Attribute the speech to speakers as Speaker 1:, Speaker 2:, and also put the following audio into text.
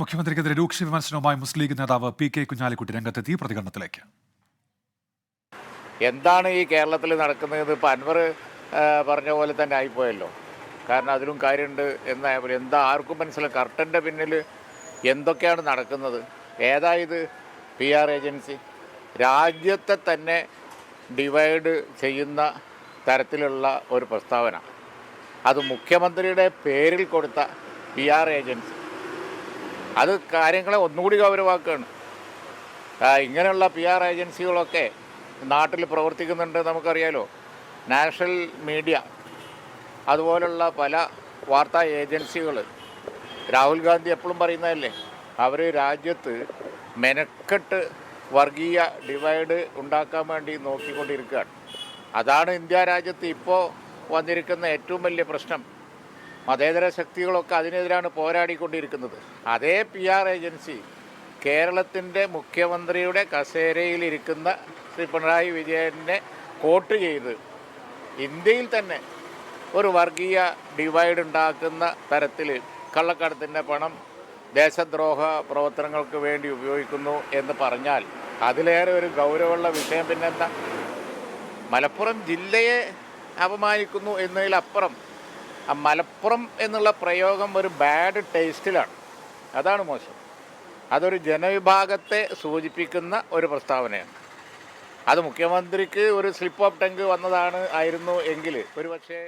Speaker 1: മുഖ്യമന്ത്രിക്കെതിരെ രൂക്ഷ വിമർശനവുമായി മുസ്ലിം ലീഗ് നേതാവ് പി കെ കുഞ്ഞാലിക്കുട്ടി രംഗത്തെത്തി പ്രതികരണത്തിലേക്ക്.
Speaker 2: എന്താണ് ഈ കേരളത്തിൽ നടക്കുന്നത്? ഇപ്പോൾ അൻവർ പറഞ്ഞ പോലെ തന്നെ ആയിപ്പോയല്ലോ. കാരണം അതിലും കാര്യമുണ്ട് എന്നായ എന്താ ആർക്കും മനസ്സിലാവും കർട്ടന്റെ പിന്നിൽ എന്തൊക്കെയാണ് നടക്കുന്നത്? ഏതായത് പി ആർ ഏജൻസി? രാജ്യത്തെ തന്നെ ഡിവൈഡ് ചെയ്യുന്ന തരത്തിലുള്ള ഒരു പ്രസ്താവന. അത് മുഖ്യമന്ത്രിയുടെ പേരിൽ കൊടുത്ത പി ആർ ഏജൻസി. അത് കാര്യങ്ങളെ ഒന്നുകൂടി ഗൗരവമാക്കുകയാണ്. ഇങ്ങനെയുള്ള പി ആർ ഏജൻസികളൊക്കെ നാട്ടിൽ പ്രവർത്തിക്കുന്നുണ്ട് നമുക്കറിയാലോ. നാഷണൽ മീഡിയ അതുപോലുള്ള പല വാർത്താ ഏജൻസികൾ രാഹുൽ ഗാന്ധി എപ്പോഴും പറയുന്നതല്ലേ അവർ രാജ്യത്ത് മെനക്കെട്ട് വർഗീയ ഡിവൈഡ് ഉണ്ടാക്കാൻ വേണ്ടി നോക്കിക്കൊണ്ടിരിക്കുകയാണ്. അതാണ് ഇന്ത്യ രാജ്യത്ത് ഇപ്പോൾ വന്നിരിക്കുന്ന ഏറ്റവും വലിയ പ്രശ്നം. മതേതര ശക്തികളൊക്കെ അതിനെതിരാണ് പോരാടിക്കൊണ്ടിരിക്കുന്നത്. അതേ പി ആർ ഏജൻസി കേരളത്തിന്റെ മുഖ്യമന്ത്രിയുടെ കസേരയിലിരിക്കുന്ന ശ്രീ പിണറായി വിജയനെ കോട്ട് ചെയ്ത് ഇന്ത്യയിൽ തന്നെ ഒരു വർഗീയ ഡിവൈഡ് ഉണ്ടാക്കുന്ന തരത്തിൽ കള്ളക്കടത്തിന്റെ പണം ദേശദ്രോഹ പ്രവർത്തനങ്ങൾക്ക് വേണ്ടി ഉപയോഗിക്കുന്നു എന്ന് പറഞ്ഞാൽ അതിലേറെ ഒരു ഗൗരവമുള്ള വിഷയം പിന്നെന്താ? മലപ്പുറം ജില്ലയെ അപമാനിക്കുന്നു എന്നതിലപ്പുറം മലപ്പുറം എന്നുള്ള പ്രയോഗം ഒരു ബാഡ് ടേസ്റ്റിലാണ് അതാണ് മോശം. അതൊരു ജനവിഭാഗത്തെ സൂചിപ്പിക്കുന്ന ഒരു പ്രസ്താവനയാണ്. അത് മുഖ്യമന്ത്രിക്ക് ഒരു സ്ലിപ്പ് ഓഫ് ടങ്ക് വന്നതാണ് ആയിരുന്നു എങ്കിൽ ഒരു പക്ഷേ